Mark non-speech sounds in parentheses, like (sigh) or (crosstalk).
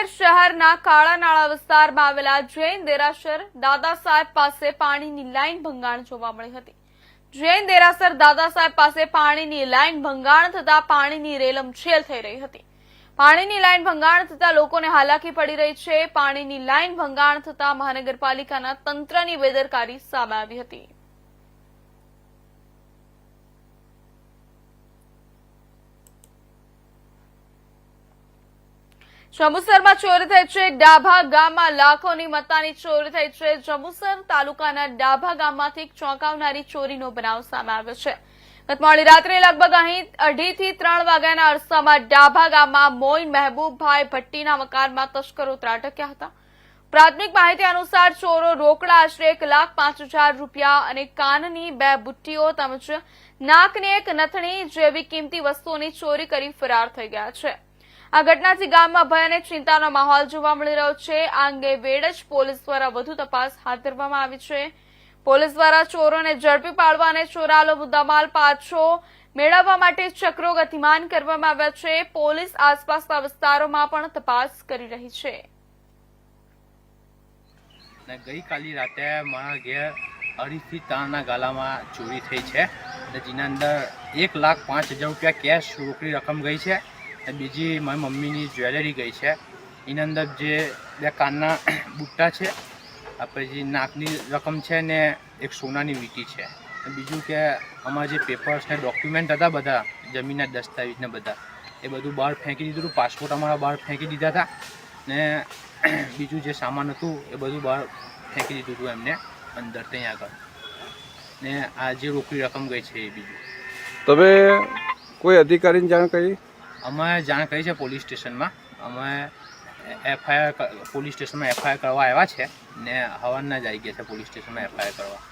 ભાવનગર શહેરના કાળા વિસ્તારમાં આવેલા જૈન દેરાસર દાદા સાહેબ પાસે પાણીની લાઇન ભંગાણ જોવા મળી હતી. જૈન દેરાસર દાદા સાહેબ પાસે પાણીની લાઇન ભંગાણ થતા પાણીની રેલમછેલ થઈ રહી હતી. પાણીની લાઇન ભંગાણ થતા લોકોને હાલાકી પડી રહી છે. પાણીની લાઈન ભંગાણ થતા મહાનગરપાલિકાના તંત્રની બેદરકારી સામે આવી હતી. જંબુસરમાં ચોરી થઈ છે. ડાભા ગામમાં લાખોની મત્તાની ચોરી થઈ છે. જંબુસર તાલુકાના ડાભા ગામમાંથી ચોંકાવનારી ચોરીનો બનાવ સામે આવ્યો છે. ગત રાત્રે લગભગ અહીં અઢીથી ત્રણ વાગ્યાના અરસામાં ડાભા ગામમાં મોઇન મહેબૂબભાઈ ભટ્ટીના મકાનમાં તસ્કરો ત્રાટક્યા હતા. પ્રાથમિક માહિતી અનુસાર ચોરો રોકડા આશરે એક લાખ પાંચ હજાર રૂપિયા અને કાનની બે બુટ્ટીઓ તેમજ નાકની એક નથણી જેવી કિંમતી વસ્તુઓની ચોરી કરી ફરાર થઈ ગયા છે. આ ઘટનાથી ગામમાં ભય અને ચિંતાનો માહોલ જોવા મળી રહ્યો છે. આ અંગે વેડજ પોલીસ દ્વારા વધુ તપાસ હાથ ધરવામાં આવી છે. પોલીસ દ્વારા ચોરોને ઝડપી પાડવા અને ચોરાલો મુદ્દામાલ પાછો મેળવવા માટે ચક્રો ગતિમાન કરવામાં આવ્યા છે. પોલીસ આસપાસના વિસ્તારોમાં પણ તપાસ કરી રહી છે. ગઈકાલી રાતે મારા ઘેર અઢીથી ત્રણના ગાલામાં ચોરી થઈ છે. અને જેના અંદર એક લાખ પાંચ હજાર રૂપિયા કેશ રોકડી રકમ ગઈ છે. અને બીજી મારી મમ્મીની જ્વેલરી ગઈ છે. એની અંદર જે બે કાનના (clears throat) બુટ્ટા છે પછી નાકની રકમ છે ને એક સોનાની વીટી છે. બીજું કે અમારા જે પેપર્સ ને ડોક્યુમેન્ટ હતા બધા, જમીનના દસ્તાવેજ ને બધા, એ બધું બહાર ફેંકી દીધું હતું. પાસપોર્ટ અમારા બહાર ફેંકી દીધા હતા. ને (clears throat) બીજું જે સામાન હતું, એ બધું બહાર ફેંકી દીધું હતું એમને અંદર ત્યાં આગળ. ને આ જે રોકડી રકમ ગઈ છે એ બીજું. તમે કોઈ અધિકારીને જાણ કરી? અમે જાણ કરી છે પોલીસ સ્ટેશનમાં. અમે એફઆઈઆર પોલીસ સ્ટેશનમાં એફઆઈઆર કરવા આવ્યા છે ને હવાના જ આવી ગયા છે પોલીસ સ્ટેશનમાં એફઆઈઆર કરવા.